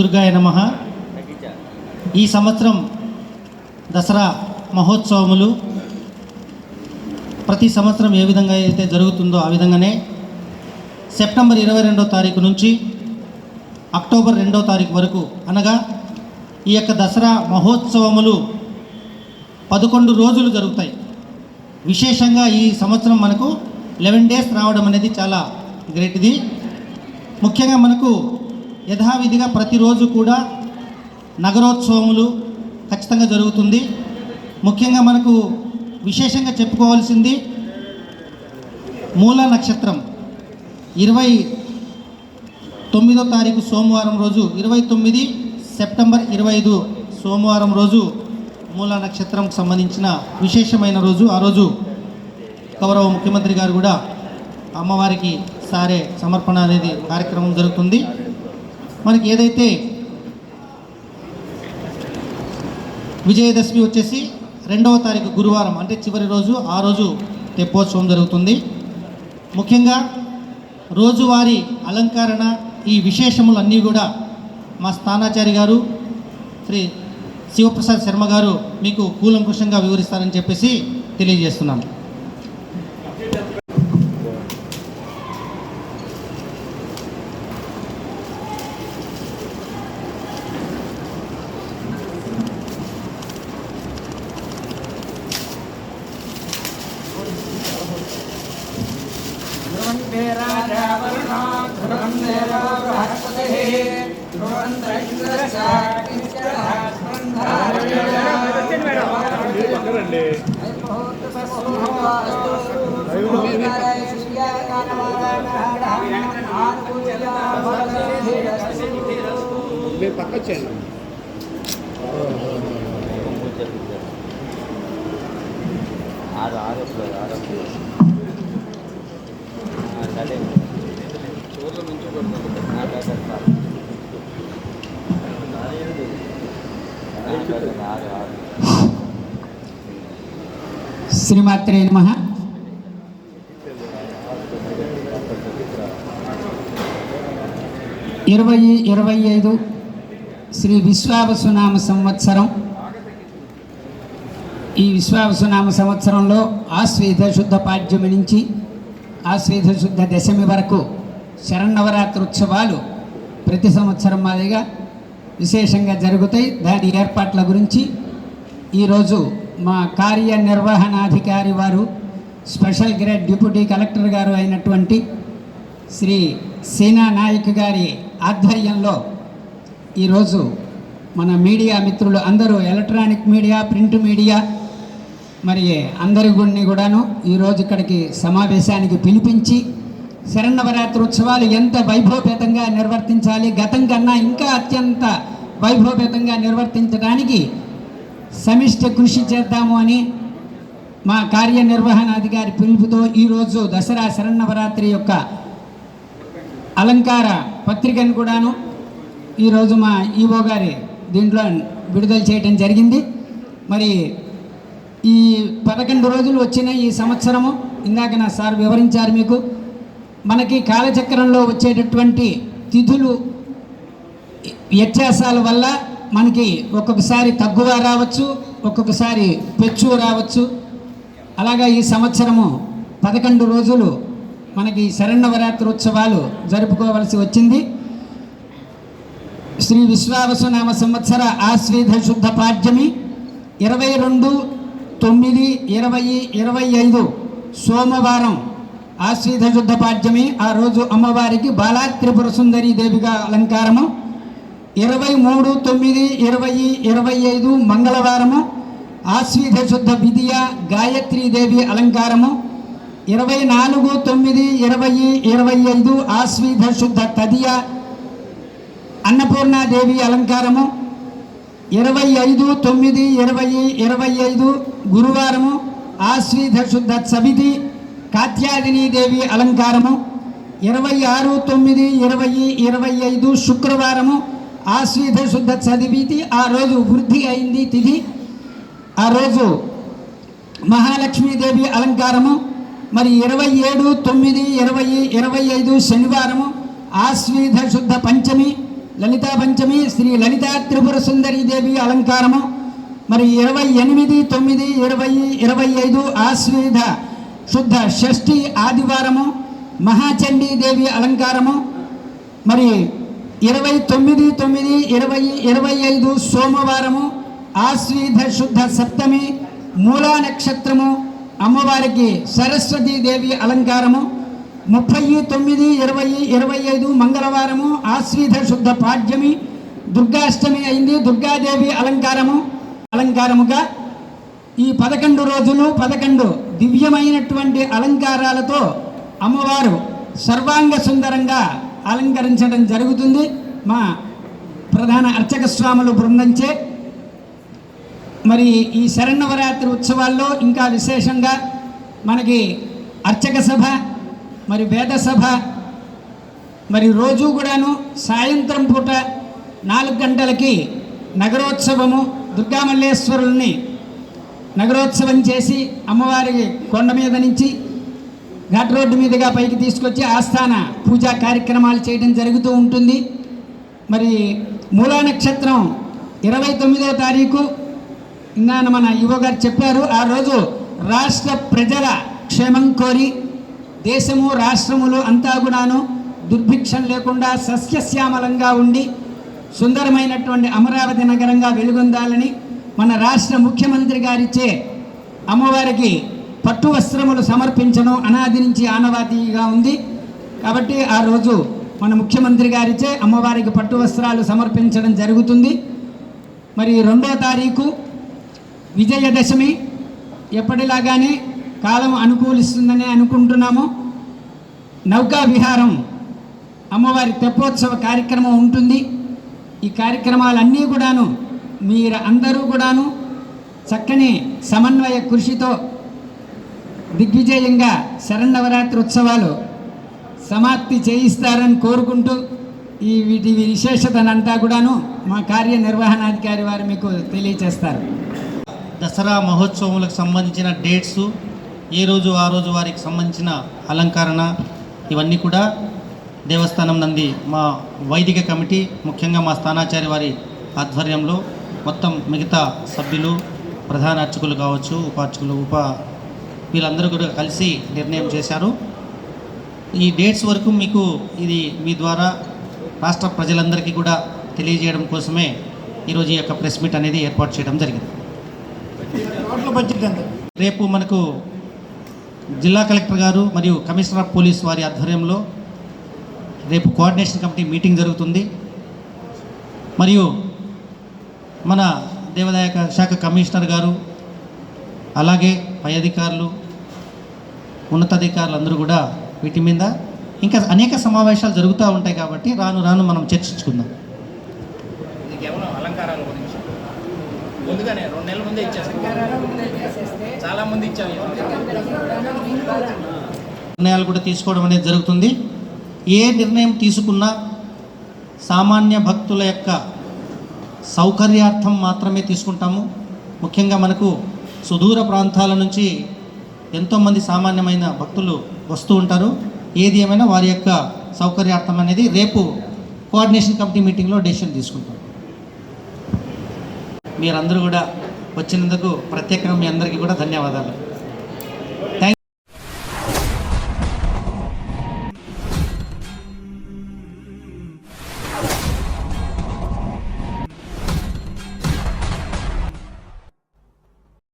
దుర్గాయ నమ. ఈ సంవత్సరం దసరా మహోత్సవములు ప్రతి సంవత్సరం ఏ విధంగా అయితే జరుగుతుందో ఆ విధంగానే సెప్టెంబర్ ఇరవై రెండో తారీఖు నుంచి అక్టోబర్ రెండో తారీఖు వరకు అనగా ఈ యొక్క దసరా మహోత్సవములు పదకొండు రోజులు జరుగుతాయి. విశేషంగా ఈ సంవత్సరం మనకు లెవెన్ డేస్ రావడం అనేది చాలా గ్రేట్ ఇది ముఖ్యంగా మనకు యథావిధిగా ప్రతిరోజు కూడా నగరోత్సవములు ఖచ్చితంగా జరుగుతుంది. ముఖ్యంగా మనకు విశేషంగా చెప్పుకోవాల్సింది మూల నక్షత్రం. ఇరవై తొమ్మిదో తారీఖు సోమవారం రోజు ఇరవై తొమ్మిది సెప్టెంబర్ ఇరవై ఐదు సోమవారం రోజు మూల నక్షత్రంకు సంబంధించిన విశేషమైన రోజు. ఆ రోజు గౌరవ ముఖ్యమంత్రి గారు కూడా అమ్మవారికి సారే సమర్పణ అనేది కార్యక్రమం జరుగుతుంది. మనకి ఏదైతే విజయదశమి వచ్చేసి రెండవ తారీఖు గురువారం అంటే చివరి రోజు ఆ రోజు తెప్పోత్సవం జరుగుతుంది. ముఖ్యంగా రోజువారీ అలంకరణ ఈ విశేషములు అన్నీ కూడా మా స్థానాచారి గారు శ్రీ శివప్రసాద్ శర్మ గారు మీకు కూలంకుషంగా వివరిస్తారని చెప్పేసి తెలియజేస్తున్నాను. ध्रुवन्ते राजा वरुणो ध्रुवं देवो बृहस्पतिः ध्रुवन्त इन्द्रश्चाग्निश्चरः మీరు పక్క చేయండి ఆరు ఆరు వస్తుంది ఆరు వస్తుంది సరే నుంచి శ్రీమాత్రే నమ. ఇరవై ఇరవై ఐదు శ్రీ విశ్వావసునామ సంవత్సరం. ఈ విశ్వావసునామ సంవత్సరంలో ఆశ్వేత శుద్ధ పాడ్యమి నుంచి ఆశ్వేధ శుద్ధ దశమి వరకు శరన్నవరాత్రి ఉత్సవాలు ప్రతి సంవత్సరం మాదిరిగా విశేషంగా జరుగుతాయి. దాని ఏర్పాట్ల గురించి ఈరోజు మా కార్యనిర్వహణాధికారి వారు స్పెషల్ గ్రేడ్ డిప్యూటీ కలెక్టర్ గారు అయినటువంటి శ్రీ సీనా నాయక్ గారి ఆధ్వర్యంలో ఈరోజు మన మీడియా మిత్రులు అందరూ ఎలక్ట్రానిక్ మీడియా ప్రింట్ మీడియా మరి అందరి గుడిని కూడాను ఈరోజు ఇక్కడికి సమావేశానికి పిలిపించి శరన్నవరాత్రి ఉత్సవాలు ఎంత వైభవపేతంగా నిర్వర్తించాలి గతం కన్నా ఇంకా అత్యంత వైభవపేతంగా నిర్వర్తించడానికి సమిష్టి కృషి చేద్దాము అని మా కార్యనిర్వహణాధికారి పిలుపుతో ఈరోజు దసరా శరణవరాత్రి యొక్క అలంకార పత్రికను కూడాను ఈరోజు మా ఈవో గారి దీంట్లో విడుదల చేయడం జరిగింది. మరి ఈ పదకొండు రోజులు వచ్చిన ఈ సంవత్సరము ఇందాక నా సార్ వివరించారు మీకు మనకి కాలచక్రంలో వచ్చేటటువంటి తిథులు వ్యత్యాసాల వల్ల మనకి ఒక్కొక్కసారి తగ్గువ రావచ్చు ఒక్కొక్కసారి పెచ్చు రావచ్చు. అలాగా ఈ సంవత్సరము పదకొండు రోజులు మనకి శరణవరాత్రి ఉత్సవాలు జరుపుకోవలసి వచ్చింది. శ్రీ విశ్వావసునామ సంవత్సర ఆశ్వేధ శుద్ధ పాడ్యమి ఇరవై రెండు తొమ్మిది ఇరవై ఇరవై ఐదు సోమవారం ఆశ్రీధ శుద్ధ పాడ్యమి ఆ రోజు అమ్మవారికి బాలా త్రిపుర సుందరి దేవిగా అలంకారము. ఇరవై మూడు తొమ్మిది ఇరవై ఇరవై ఐదు మంగళవారము ఆశ్రీధ శుద్ధ విధియ గాయత్రీదేవి అలంకారము. ఇరవై నాలుగు తొమ్మిది ఇరవై ఇరవై ఐదు ఆశ్రీధ శుద్ధ తదియ అన్నపూర్ణాదేవి అలంకారము. ఇరవై ఐదు తొమ్మిది ఇరవై ఇరవై ఐదు గురువారము ఆశ్వీధ శుద్ధ సవితి కాత్యాదిని దేవి అలంకారము. ఇరవై ఆరు తొమ్మిది ఇరవై ఇరవై ఐదు శుక్రవారము ఆశ్వీధ శుద్ధ చదివితి ఆ రోజు వృద్ధి అయింది తిథి. ఆ రోజు మహాలక్ష్మీదేవి అలంకారము. మరి ఇరవై ఏడు తొమ్మిది ఇరవై ఇరవై ఐదు శనివారము ఆశ్వీధ శుద్ధ పంచమి లలితా పంచమి శ్రీ లలితా త్రిపుర సుందరి దేవి అలంకారము. మరి ఇరవై ఎనిమిది తొమ్మిది ఇరవై ఇరవై ఐదు ఆశ్వేధ శుద్ధ షష్ఠి ఆదివారము మహాచండీ దేవి అలంకారము మరి ఇరవై తొమ్మిది తొమ్మిది ఇరవై ఇరవై ఐదు సోమవారము ఆశ్వేధ శుద్ధ సప్తమి మూలా నక్షత్రము అమ్మవారికి సరస్వతీ దేవి అలంకారము ముప్పై తొమ్మిది ఇరవై ఇరవై ఐదు మంగళవారము ఆశ్వీధ శుద్ధ పాడ్యమి దుర్గాష్టమి అయింది దుర్గాదేవి అలంకారము అలంకారముగా ఈ పదకొండు రోజులు పదకొండు దివ్యమైనటువంటి అలంకారాలతో అమ్మవారు సర్వాంగ సుందరంగా అలంకరించడం జరుగుతుంది. మా ప్రధాన అర్చక స్వాములు బృందంచే. మరి ఈ శరణవరాత్రి ఉత్సవాల్లో ఇంకా విశేషంగా మనకి అర్చక సభ మరి వేద సభ మరి రోజు కూడాను సాయంత్రం పూట నాలుగు గంటలకి నగరోత్సవము దుర్గామల్లేశ్వరుల్ని నగరోత్సవం చేసి అమ్మవారి కొండ మీద నుంచి ఘాట్ రోడ్డు మీదుగా పైకి తీసుకొచ్చి ఆస్థాన పూజా కార్యక్రమాలు చేయడం జరుగుతూ ఉంటుంది. మరి మూలా నక్షత్రం ఇరవై తొమ్మిదవ తారీఖు ఇందాన మన యువ గారు చెప్పారు. ఆ రోజు రాష్ట్ర ప్రజల క్షేమం కోరి దేశము రాష్ట్రములు అంతా కూడాను దుర్భిక్షం లేకుండా సస్యశ్యామలంగా ఉండి సుందరమైనటువంటి అమరావతి నగరంగా వెలుగొందాలని మన రాష్ట్ర ముఖ్యమంత్రి గారిచే అమ్మవారికి పట్టు వస్త్రములు సమర్పించడం అనాది నుంచి ఆనవాతీగా ఉంది. కాబట్టి ఆ రోజు మన ముఖ్యమంత్రి గారిచే అమ్మవారికి పట్టు వస్త్రాలు సమర్పించడం జరుగుతుంది. మరి రెండో తారీఖు విజయదశమి. ఎప్పటిలాగానే కాలం అనుకూలిస్తుందని అనుకుంటున్నాము. నౌకా విహారం అమ్మవారి తెప్పోత్సవ కార్యక్రమం ఉంటుంది. ఈ కార్యక్రమాలన్నీ కూడాను మీరు అందరూ కూడాను చక్కని సమన్వయ కృషితో దిగ్విజయంగా శరణవరాత్రి ఉత్సవాలు సమాప్తి చేయిస్తారని కోరుకుంటూ ఈ వీటి విశేషతనంతా కూడాను మా కార్యనిర్వహణాధికారి వారు మీకు తెలియచేస్తారు. దసరా మహోత్సవములకు సంబంధించిన డేట్స్ ఏ రోజు ఆ రోజు వారికి సంబంధించిన అలంకరణ ఇవన్నీ కూడా దేవస్థానం నంది మా వైదిక కమిటీ ముఖ్యంగా మా స్థానాచారి వారి ఆధ్వర్యంలో మొత్తం మిగతా సభ్యులు ప్రధాన అర్చకులు కావచ్చు ఉపార్చకులు ఉప వీళ్ళందరూ కూడా కలిసి నిర్ణయం చేశారు. ఈ డేట్స్ వరకు మీకు ఇది మీ ద్వారా రాష్ట్ర ప్రజలందరికీ కూడా తెలియజేయడం కోసమే ఈరోజు ఈ యొక్క ప్రెస్ మీట్ అనేది ఏర్పాటు చేయడం జరిగింది. రేపు మనకు జిల్లా కలెక్టర్ గారు మరియు కమిషనర్ ఆఫ్ పోలీస్ వారి ఆధ్వర్యంలో రేపు కోఆర్డినేషన్ కమిటీ మీటింగ్ జరుగుతుంది. మరియు మన దేవాదాయ శాఖ కమిషనర్ గారు అలాగే పై అధికారులు ఉన్నతాధికారులు అందరూ కూడా వీటి మీద ఇంకా అనేక సమావేశాలు జరుగుతూ ఉంటాయి కాబట్టి రాను రాను మనం చర్చించుకుందాం. ఇది కేవలం అలంకారాల గురించి. ముందుగానే రెండు నెలల ముందే ఇచ్చేస్తాం. చాలా మంది ఇచ్చాము నిర్ణయాలు కూడా తీసుకోవడం అనేది జరుగుతుంది. ఏ నిర్ణయం తీసుకున్నా సామాన్య భక్తుల యొక్క సౌకర్యార్థం మాత్రమే తీసుకుంటాము. ముఖ్యంగా మనకు సుదూర ప్రాంతాల నుంచి ఎంతోమంది సామాన్యమైన భక్తులు వస్తూ ఉంటారు. ఏది ఏమైనా వారి యొక్క సౌకర్యార్థం అనేది రేపు కోఆర్డినేషన్ కమిటీ మీటింగ్లో డెసిషన్ తీసుకుంటాం. మీరందరూ కూడా వచ్చినందుకు ప్రత్యేకంగా మీ అందరికీ కూడా ధన్యవాదాలు.